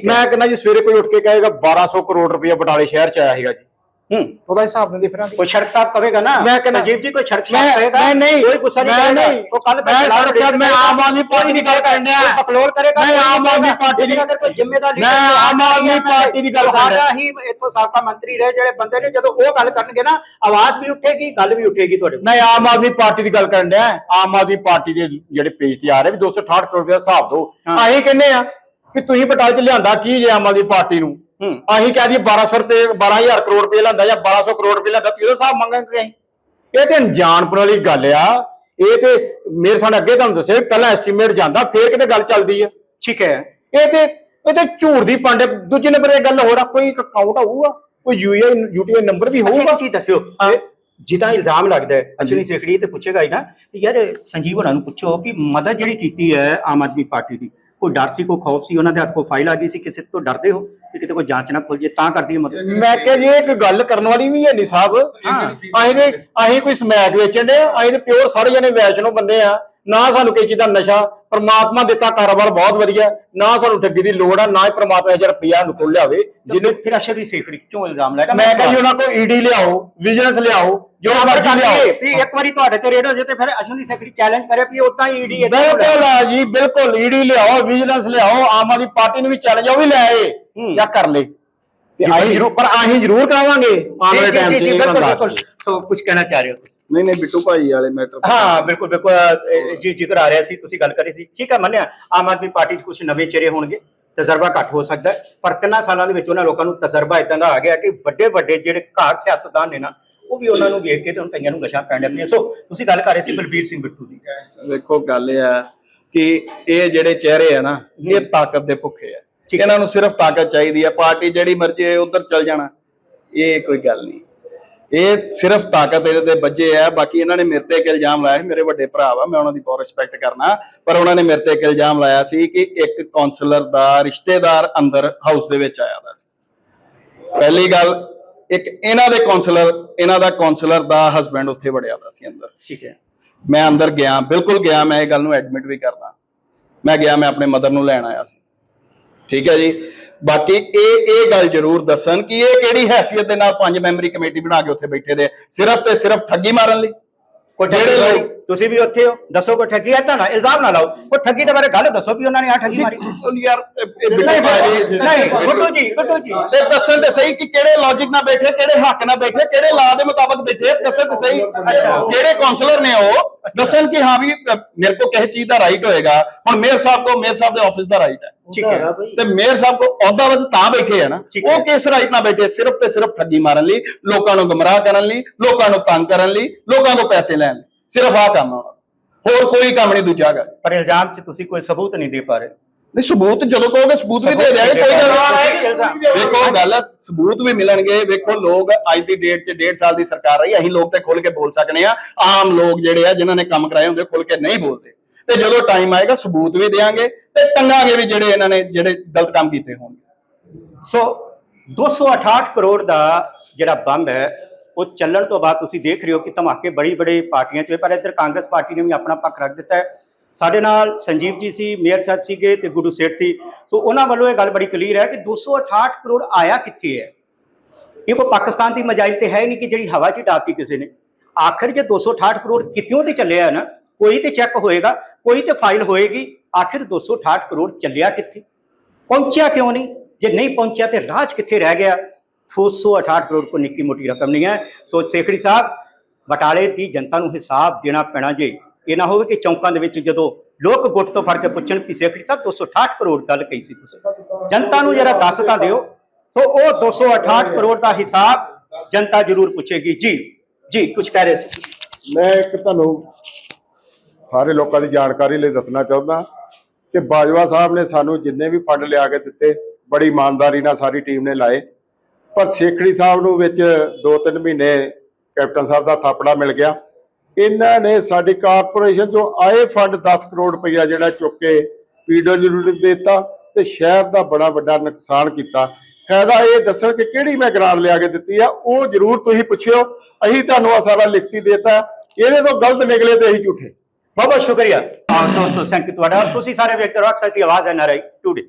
ਮੈਂ ਕਹਿੰਦਾ ਜੀ ਸਵੇਰੇ ਕੋਈ ਉੱਠ ਕੇ ਕਹੇਗਾ 1200 ਕਰੋੜ ਰੁਪਏ ਬਟਾਲੇ ਸ਼ਹਿਰ ਚ ਆਇਆ ਸੀਗਾ ਜੀ। ਹੂੰ। ਉਹਦਾ ਹਿਸਾਬ ਦਿੰਦੇ ਫਿਰਾਂ ਕੋਈ ਸੜਕ ਸਾਫ਼ ਕਵੇਗਾ ਨਾ ਮੈਂ ਕਹਿੰਦਾ- ਸੰਜੀਵ ਜੀ ਕੋਈ ਮੈਂ ਸਾਫ਼ ਕਹੇਗਾ ਮੈਂ ਨਹੀਂ ਕੋਈ ਗੁੱਸਾ ਨਹੀਂ ਕਰੇਗਾ। ਉਹ ਕੱਲ ਮੈਂ ਸੜਕ ਸਾਫ਼- ਮੈਂ ਆਮ ਆਦਮੀ ਪਾਰਟੀ ਦੀ ਗੱਲ ਕਰਨ ਡਿਆ ਕੋਈ ਪਕਲੋਲ ਕਰੇਗਾ ਮੈਂ ਆਮ ਆਦਮੀ ਕਰੇਗਾ। ਪਾਰਟੀ ਦੀ- ਅਗਰ ਕੋਈ ਜ਼ਿੰਮੇਦਾਰ ਮੈਂ ਆਮ ਆਦਮੀ ਪਾਰਟੀ ਦੀ ਗੱਲ ਕਰ ਰਿਹਾ। ਹੀ ਇੱਥੋਂ ਸਾਬਕਾ ਮੰਤਰੀ ਰਹੇ ਜਿਹੜੇ ਬੰਦੇ ਨੇ ਜਦੋਂ ਉਹ ਗੱਲ ਕਰਨਗੇ ਨਾ ਆਵਾਜ਼ ਵੀ ਉੱਠੇਗੀ ਗੱਲ ਵੀ ਉੱਠੇਗੀ ਤੁਹਾਡੇ। ਮੈਂ ਆਮ ਆਦਮੀ ਪਾਰਟੀ ਦੀ ਗੱਲ ਕਰਨ ਡਿਆ। ਆਮ ਆਦਮੀ ਪਾਰਟੀ ਦੇ ਜਿਹੜੇ ਪੇਜ ਤੇ ਆ ਰਹੇ ਵੀ 268 ਕਰੋੜ ਰੁਪਏ ਦਾ ਹਿਸਾਬ ਦਿਓ। ਹਾਂ। ਅਸੀਂ ਕਹਿੰਦੇ ਆ ਕਿ ਤੁਸੀਂ ਬਟਾਲੇ ਚ ਲਿਆਂਦਾ ਕੀ ਜੇ ਆਮ ਆਦਮੀ ਪਾਰਟੀ ਨੂੰ? ਅਸੀਂ ਕਹਿ ਦਈਏ 1200 ਰੁਪਏ 12000 ਕਰੋੜ ਰੁਪਏ ਲਿਆਂਦਾ ਜਾਂ 1200 ਕਰੋੜ ਰੁਪਏ ਲਿਆਂਦਾ ਤੁਸੀਂ ਉਹਦਾ ਹਿਸਾਬ ਮੰਗਾਂਗੇ ਅਸੀਂ ਇਹ ਤੇ ਅਣਜਾਣਪੁਣ ਵਾਲੀ ਗੱਲ ਆ। ਇਹ ਤੇ ਮੇਰੇ ਸਾਹਮਣੇ ਅੱਗੇ ਤੁਹਾਨੂੰ ਦੱਸਿਆ ਪਹਿਲਾਂ ਐਸਟੀਮੇਟ ਜਾਂਦਾ ਫੇਰ ਕਿਤੇ ਗੱਲ ਚੱਲਦੀ ਆ। ਠੀਕ ਹੈ। ਇਹ ਤੇ ਇਹ ਤੇ ਝੂਠ ਦੀ ਪੰਡ ਦੂਜੇ ਨੰਬਰ ਇਹ ਗੱਲ ਹੋਰ ਆ ਕੋਈ ਅਕਾਊਂਟ ਹੋਊਗਾ ਕੋਈ ਯੂਆਈ ਯੂਟੀਆਈ ਨੰਬਰ ਵੀ ਅੱਛਾ ਹੋਊਗਾ। ਇੱਕ ਚੀਜ਼ ਦੱਸਿਓ। ਜਿੱਦਾਂ ਇਲਜ਼ਾਮ ਲੱਗਦਾ ਹੈ ਅਸ਼ਵਨੀ ਸੇਖੜੀ ਤੇ ਪੁੱਛੇਗਾ ਹੀ ਨਾ ਕਿ ਯਾਰ ਸੰਜੀਵ ਹੋਰਾਂ ਨੂੰ ਪੁੱਛੋ ਵੀ ਮਦਦ ਜਿਹੜੀ ਕੀਤੀ ਹੈ ਆਮ ਆਦਮੀ ਪਾਰਟੀ ਦੀ ਕੋਈ ਡਰ ਸੀ ਕੋਈ ਖੌਫ ਸੀ ਉਹਨਾਂ ਦੇ ਹੱਥ ਕੋਈ ਫਾਈਲ ਆ ਗਈ ਸੀ ਕਿਸੇ ਤੋਂ ਡਰਦੇ ਹੋ ਕਿ ਕਿਤੇ ਕੋਈ ਜਾਂਚ ਨਾ ਖੁੱਲ ਜੇ ਤਾਂ ਕਰਦੀ ਹੈ ਮਦਦ? ਮੈਂ ਕਿਹਾ ਜੀ ਇਹ ਇੱਕ ਗੱਲ ਕਰਨ ਵਾਲੀ ਵੀ ਹੈ ਨਹੀਂ ਸਾਹਿਬ। ਅਸੀਂ ਤੇ ਅਸੀਂ ਕੋਈ ਸਮੈਕ ਵੇਚਣ ਦੇ ਅਸੀਂ ਤੇ ਪਿਓਰ ਸਾਰੇ ਜਣੇ ਵੈਸ਼ਨੋ ਬੰਦੇ ਆ। ਨਾ ਸਾਨੂੰ ਕਿਸੇ ਚੀਜ਼ ਦਾ ਨਸ਼ਾ ਪਰਮਾਤਮਾ ਦਿੱਤਾ ਕਾਰੋਬਾਰ ਬਹੁਤ ਵਧੀਆ। ਨਾ ਸਾਨੂੰ ਠੱਗੀ ਦੀ ਲੋੜ ਆ ਨਾ ਹੀ ਪਰਮਾਤਮਾ ਜਿਹੜਾ ਰੁਪਈਆ ਨੂੰ ਕੋਲ ਲਿਆਵੇ ਜਿਹਨੇ ਫਿਰ ਅਸ਼ਵਨੀ ਸੇਖੜੀ ਕਿਉਂ ਇਲਜ਼ਾਮ ਲਾਇਆ? ਮੈਂ ਕਿਹਾ ਜੀ ਉਹਨਾਂ ਕੋਲ ਈਡੀ ਲਿਆਓ ਵਿਜੀਲੈਂਸ ਲਿਆਓ ਜੋ ਮਰਜ਼ੀ ਲਿਆਓ। ਵੀ ਇੱਕ ਵਾਰੀ ਤੁਹਾਡੇ ਤੇ ਰੇਡ ਹੋ ਜੇ ਤੇ ਫਿਰ ਅਸ਼ਵਨੀ ਸੇਖੜੀ ਚੈਲੰਜ ਕਰੇ ਵੀ ਉਦਾਂ ਹੀ ਈਡੀ ਬਿਲਕੁਲ ਆ ਜੀ ਬਿਲਕੁਲ ਈਡੀ ਲਿਆਓ ਵਿਜੀਲੈਂਸ ਲਿਆਓ ਆਮ ਆਦਮੀ ਪਾਰਟੀ ਨੂੰ ਵੀ ਚੈਲੰਜ ਉਹ ਵੀ ਲੈ ਆਏ। ਚੈੱਕ ਕਰ ਲੈ ਤੇ ਅਸੀਂ ਜ਼ਰੂਰ ਪਰ ਅਸੀਂ ਜ਼ਰੂਰ ਕਰਾਵਾਂਗੇ। ਆਉਣ ਵਾਲੇ ਟਾਈਮ 'ਚ ਬਿਲਕੁਲ ਬਿਲਕੁਲ। ਸੋ ਕੁਝ ਕਹਿਣਾ ਚਾਹ ਰਹੇ ਹੋ ਤੁਸੀਂ? ਨਹੀਂ ਨਹੀਂ ਬਿੱਟੂ ਭਾਈ ਵਾਲੇ ਮੈਟਰ ਹਾਂ ਬਿਲਕੁਲ ਬਿਲਕੁਲ ਜੀ ਜ਼ਿਕਰ ਆ ਰਿਹਾ ਸੀ ਤੁਸੀਂ ਗੱਲ ਕਰ ਸੀ। ਠੀਕ ਹੈ ਮੰਨਿਆ? ਆਮ ਆਦਮੀ ਪਾਰਟੀ 'ਚ ਕੁਝ ਨਵੇਂ ਚਿਹਰੇ ਹੋਣਗੇ ਤਜਰਬਾ ਘੱਟ ਹੋ ਸਕਦਾ ਪਰ ਤਿੰਨਾਂ ਸਾਲਾਂ ਦੇ ਵਿੱਚ ਉਹਨਾਂ ਲੋਕਾਂ ਨੂੰ ਤਜਰਬਾ ਇਦਾਂ ਦਾ ਆ ਗਿਆ ਕਿ ਵੱਡੇ ਵੱਡੇ ਜਿਹੜੇ ਘਾਟ ਸਿਆਸਤਦਾਨ ਨੇ ਨਾ ਉਹ ਵੀ ਉਹਨਾਂ ਨੂੰ ਵੇਖ ਕੇ ਤੇ ਹੁਣ ਕਈਆਂ ਨੂੰ ਗਸ਼ਾਂ ਪੈਣ ਲੱਗੀਆਂ ਸੋ ਤੁਸੀਂ ਗੱਲ ਕਰ ਰਹੇ ਸੀ ਬਲਬੀਰ ਸਿੰਘ ਬਿੱਟੂ ਦੀ। ਵੇਖੋ ਗੱਲ ਇਹ ਆ ਕਿ ਇਹ ਜਿਹੜੇ ਚਿਹਰੇ ਆ ਨਾ ਇਹ ਤਾਕਤ ਦੇ ਭੁੱਖੇ ਆ। ਇਹਨਾਂ ਨੂੰ ਸਿਰਫ ਤਾਕਤ ਚਾਹੀਦੀ ਆ ਪਾਰਟੀ ਜਿਹੜੀ ਮਰਜ਼ੀ ਉਧਰ ਚੱਲ ਜਾਣਾ। ਇਹ ਕੋਈ ਗੱਲ ਨਹੀਂ। ਇਹ ਸਿਰਫ ਤਾਕਤ ਇਹਦੇ ਤੇ ਵੱਜੇ ਆ ਬਾਕੀ ਇਹਨਾਂ ਨੇ ਮੇਰੇ ਤੇ ਇੱਕ ਇਲਜ਼ਾਮ ਲਾਇਆ ਸੀ ਮੇਰੇ ਵੱਡੇ ਭਰਾ ਵਾ ਮੈਂ ਉਹਨਾਂ ਦੀ ਬਹੁਤ ਰਿਸਪੈਕਟ ਕਰਨਾ। ਪਰ ਉਹਨਾਂ ਨੇ ਮੇਰੇ ਤੇ ਇੱਕ ਇਲਜ਼ਾਮ ਲਾਇਆ ਸੀ ਕਿ ਇੱਕ ਕਾਉਂਸਲਰ ਦਾ ਰਿਸ਼ਤੇਦਾਰ ਅੰਦਰ ਹਾਊਸ ਦੇ ਵਿੱਚ ਆਇਆ ਦਾ ਸੀ। ਪਹਿਲੀ ਗੱਲ ਇੱਕ ਇਹਨਾਂ ਦੇ ਕਾਉਂਸਲਰ ਇਹਨਾਂ ਦਾ ਕਾਉਂਸਲਰ ਦਾ ਹਸਬੰਡ ਉੱਥੇ ਵੜਿਆ ਦਾ ਸੀ ਅੰਦਰ। ਠੀਕ ਹੈ। ਮੈਂ ਅੰਦਰ ਗਿਆ ਬਿਲਕੁਲ ਗਿਆ ਮੈਂ ਇਹ ਗੱਲ ਨੂੰ ਐਡਮਿਟ ਵੀ ਕਰਦਾ। ਮੈਂ ਗਿਆ ਮੈਂ ਆਪਣੇ ਮਦਰ ਨੂੰ ਲੈਣ ਆਇਆ ਸੀ। ਠੀਕ ਹੈ ਜੀ। ਬਾਕੀ ਇਹ ਇਹ ਗੱਲ ਜ਼ਰੂਰ ਦੱਸਣ ਕਿ ਇਹ ਕਿਹੜੀ ਹੈਸੀਅਤ ਦੇ ਨਾਲ ਪੰਜ ਮੈਂਬਰੀ ਕਮੇਟੀ ਬਣਾ ਕੇ ਉੱਥੇ ਬੈਠੇ ਦੇ ਸਿਰਫ ਤੇ ਸਿਰਫ ਠੱਗੀ ਮਾਰਨ ਲਈ। ਕੋਈ ਠੱਗੀ ਮਾਰੀ? ਤੁਸੀਂ ਵੀ ਉੱਥੇ ਹੋ ਦੱਸੋ ਕੋਈ ਠੱਗੀ ਹੈ ਤਾਂ ਨਾ ਇਲਜ਼ਾਮ ਨਾ ਲਾਓ। ਕੋਈ ਠੱਗੀ ਦੇ ਬਾਰੇ ਗੱਲ ਦੱਸੋ ਵੀ ਉਹਨਾਂ ਨੇ ਆ ਠੱਗੀ ਮਾਰੀ। ਯਾਰ ਨਹੀਂ ਗੁੱਡੂ ਜੀ ਗੁੱਡੂ ਜੀ। ਤੇ ਦੱਸਣ ਤੇ ਸਹੀ ਕਿ ਕਿਹੜੇ ਲੌਜੀਕ ਨਾਲ ਬੈਠੇ ਕਿਹੜੇ ਹੱਕ ਨਾਲ ਬੈਠੇ ਕਿਹੜੇ ਲਾ ਦੇ ਮੁਤਾਬਕ ਬੈਠੇ ਦੱਸਣ ਤੇ ਸਹੀ। ਅੱਛਾ। ਕਿਹੜੇ ਕਾਉਂਸਲਰ ਨੇ ਉਹ ਦੱਸਣ ਕਿ ਹਾਂ ਵੀ ਮੇਰੇ ਕੋ ਕਿਸੇ ਚੀਜ਼ ਦਾ ਰਾਈਟ ਹੋਏਗਾ। ਹੁਣ ਮੇਅਰ ਸਾਹਿਬ ਕੋ ਮੇਅਰ ਸਾਹਿਬ ਦੇ ਆਫਿਸ ਦਾ ਰਾਈਟ ਹੈ। ਠੀਕ ਹੈ। ਤੇ ਮੇਅਰ ਸਾਹਿਬ ਕੋ ਅਹੁਦਾ ਵਧ ਤਾਂ ਬੈਠੇ ਆ ਨਾ। ਉਹ ਕਿਸ ਰਾਈਟ ਨਾਲ ਬੈਠੇ? ਸਿਰਫ ਤੇ ਸਿਰਫ ਠੱਗੀ ਮਾਰਨ ਲਈ ਲੋਕਾਂ ਨੂੰ ਗਮਰਾਹ ਕਰਨ ਲਈ ਲੋਕਾਂ ਨੂੰ ਤੰਗ ਕਰਨ ਲਈ ਲੋਕਾਂ ਤੋਂ ਪੈਸੇ ਲੈਣ ਲਈ। ਸਿਰਫ ਕੰਮ ਆ। ਦਾ। ਹੋਰ ਕੋਈ ਕੰਮ ਨਹੀਂ ਦੂਜਾ ਹੈਗਾ। ਪਰ ਇਲਜ਼ਾਮ 'ਚ ਤੁਸੀਂ ਕੋਈ ਸਬੂਤ ਨਹੀਂ ਦੇ ਪਾ ਰਹੇ। ਨਹੀਂ ਸਬੂਤ ਜਦੋਂ ਕਹੋਗੇ ਸਬੂਤ ਵੀ ਦੇ ਦਿਆਂਗੇ ਕੋਈ ਗੱਲ। ਨਹੀਂ। ਵੇਖੋ ਗੱਲ ਸਬੂਤ ਵੀ ਮਿਲਣਗੇ। ਵੇਖੋ ਲੋਕ ਅੱਜ ਦੀ ਡੇਟ 'ਚ ਡੇਢ ਸਾਲ ਦੀ ਸਰਕਾਰ ਰਹੀ ਅਸੀਂ ਲੋਕ ਤੇ ਖੁੱਲ ਕੇ ਬੋਲ ਸਕਨੇ ਆ। ਆਮ ਲੋਕ ਜਿਹੜੇ ਆ ਜਿਨ੍ਹਾਂ ਨੇ ਕੰਮ ਕਰਾਏ ਹੁੰਦੇ ਖੁੱਲ ਕੇ ਨਹੀਂ ਬੋਲਦੇ। ਤੇ ਜਦੋਂ ਟਾਈਮ ਆਏਗਾ ਸਬੂਤ ਵੀ ਦੇਾਂਗੇ ਤੇ ਟੰਗਾਂਗੇ ਵੀ ਜਿਹੜੇ ਇਹਨਾਂ ਨੇ ਜਿਹੜੇ ਗਲਤ ਕੰਮ ਕੀਤੇ ਹੋਣਗੇ। ਸੋ 268 ਕਰੋੜ ਦਾ ਜਿਹੜਾ ਬੰਦ ਹੈ, ਉਹ ਚੱਲਣ ਤੋਂ ਬਾਅਦ ਤੁਸੀਂ ਦੇਖ ਰਹੇ ਹੋ ਕਿ ਧਮਾਕੇ ਬੜੀ ਬੜੀ ਪਾਰਟੀਆਂ 'ਚ ਹੋਏ, ਪਰ ਇੱਧਰ ਕਾਂਗਰਸ ਪਾਰਟੀ ਨੇ ਵੀ ਆਪਣਾ ਪੱਖ ਰੱਖ ਦਿੱਤਾ ਹੈ। ਸਾਡੇ ਨਾਲ ਸੰਜੀਵ ਜੀ ਸੀ, ਮੇਅਰ ਸਾਹਿਬ ਸੀਗੇ ਤੇ ਗੁਰੂ ਸੇਠ ਸੀ। ਸੋ ਉਹਨਾਂ ਵੱਲੋਂ ਇਹ ਗੱਲ ਬੜੀ ਕਲੀਅਰ ਹੈ ਕਿ 268 ਕਰੋੜ ਆਇਆ ਕਿੱਥੇ ਹੈ? ਇਹ ਕੋਈ ਪਾਕਿਸਤਾਨ ਦੀ ਮਜਾਇਲ ਤੇ ਹੈ ਨਹੀਂ ਕਿ ਜਿਹੜੀ ਹਵਾ 'ਚ ਡਾਤੀ ਕਿਸੇ ਨੇ। ਆਖਰ ਜੇ 268 ਕਰੋੜ ਕਿਤਿਓਂ ਤੇ ਚੱਲਿਆ ਨਾ? ਕੋਈ ਤੇ ਚੈੱਕ ਹੋਏਗਾ। ਕੋਈ ਤੇ ਫਾਈਲ ਹੋਏਗੀ, ਆਖਿਰ 268 ਕਰੋੜ ਚੱਲਿਆ ਕਿੱਥੇ? ਪਹੁੰਚਿਆ ਕਿਉਂ ਨਹੀਂ? ਜੇ ਨਹੀਂ ਪਹੁੰਚਿਆ ਤੇ ਰਾਜ ਕਿੱਥੇ ਰਹਿ ਗਿਆ? 268 ਕਰੋੜ ਕੋ ਨਿੱਕੀ ਮੋਟੀ ਰਕਮ ਨਹੀਂ ਹੈ। ਸੋ ਸੇਖੜੀ ਸਾਹਿਬ, ਬਟਾਲੇ ਦੀ ਜਨਤਾ ਨੂੰ ਹਿਸਾਬ ਦੇਣਾ ਪੈਣਾ ਜੇ। ਇਹ ਨਾ ਹੋਵੇ ਕਿ ਚੌਂਕਾਂ ਦੇ ਵਿੱਚ ਜਦੋਂ ਲੋਕ ਗੁੱਟ ਤੋਂ ਫੜ ਕੇ ਪੁੱਛਣ ਕਿ ਸੇਖੜੀ ਸਾਹਿਬ 268 ਕਰੋੜ ਗੱਲ ਕਹੀ ਸੀ ਤੁਸੀਂ। ਜਨਤਾ ਨੂੰ ਜਰਾ ਦੱਸ ਤਾਂ ਦਿਓ। ਸੋ ਉਹ 268 ਕਰੋੜ ਦਾ ਹਿਸਾਬ ਜਨਤਾ ਜ਼ਰੂਰ ਪੁੱਛੇਗੀ। ਜੀ ਜੀ ਕੁਝ ਕਹਿ ਰਹੇ ਸੀ। ਮੈਂ ਇੱਕ ਤੁਹਾਨੂੰ ਸਾਰੇ ਲੋਕਾਂ ਦੀ ਜਾਣਕਾਰੀ ਲਈ ਦੱਸਣਾ ਚਾਹੁੰਦਾ ਕਿ ਬਾਜਵਾ ਸਾਹਿਬ ਨੇ ਸਾਨੂੰ ਜਿੰਨੇ ਵੀ ਫੰਡ ਲਿਆ ਕੇ ਦਿੱਤੇ, ਬੜੀ ਇਮਾਨਦਾਰੀ ਨਾਲ ਸਾਰੀ ਟੀਮ ਨੇ ਲਾਏ। ਪਰ ਸੇਖੜੀ ਸਾਹਿਬ ਨੂੰ ਵਿੱਚ 2-3 ਮਹੀਨੇ ਕੈਪਟਨ ਸਾਹਿਬ ਦਾ ਥਾਪੜਾ ਮਿਲ ਗਿਆ। ਇਹਨਾਂ ਨੇ ਸਾਡੀ ਕਾਰਪੋਰੇਸ਼ਨ ਚੋਂ ਆਏ ਫੰਡ 10 ਕਰੋੜ ਰੁਪਈਆ ਜਿਹੜਾ ਚੁੱਕ ਕੇ ਪੀਡਬਲਯੂ ਨੂੰ ਦਿੱਤਾ ਤੇ ਸ਼ਹਿਰ ਦਾ ਬੜਾ ਵੱਡਾ ਨੁਕਸਾਨ ਕੀਤਾ। ਫਾਇਦਾ ਇਹ ਦੱਸਣ ਕਿ ਕਿਹੜੀ ਮੈਂ ਗ੍ਰਾਂਟ ਲਿਆ ਕੇ ਦਿੱਤੀ ਆ, ਉਹ ਜ਼ਰੂਰ ਤੁਸੀਂ ਪੁੱਛਿਓ। ਅਸੀਂ ਤੁਹਾਨੂੰ ਆ ਸਾਰਾ ਲਿਖਤੀ ਦੇਤਾ। ਇਹਦੇ ਤੋਂ ਗਲਤ ਨਿਕਲੇ ਤੇ ਅਸੀਂ ਝੂਠੇ। ਬਹੁਤ ਬਹੁਤ ਸ਼ੁਕਰੀਆ। ਹਾਂ ਦੋਸਤੋ ਥੈਂਕ ਯੂ ਤੁਹਾਡਾ। ਤੁਸੀਂ ਸਾਰੇ ਵੇਖਦੇ ਰਹੋ, ਅਕਸਰ ਦੀ ਆਵਾਜ਼ ਐਨ ਆਰ ਆਈ ਟੂਡੇ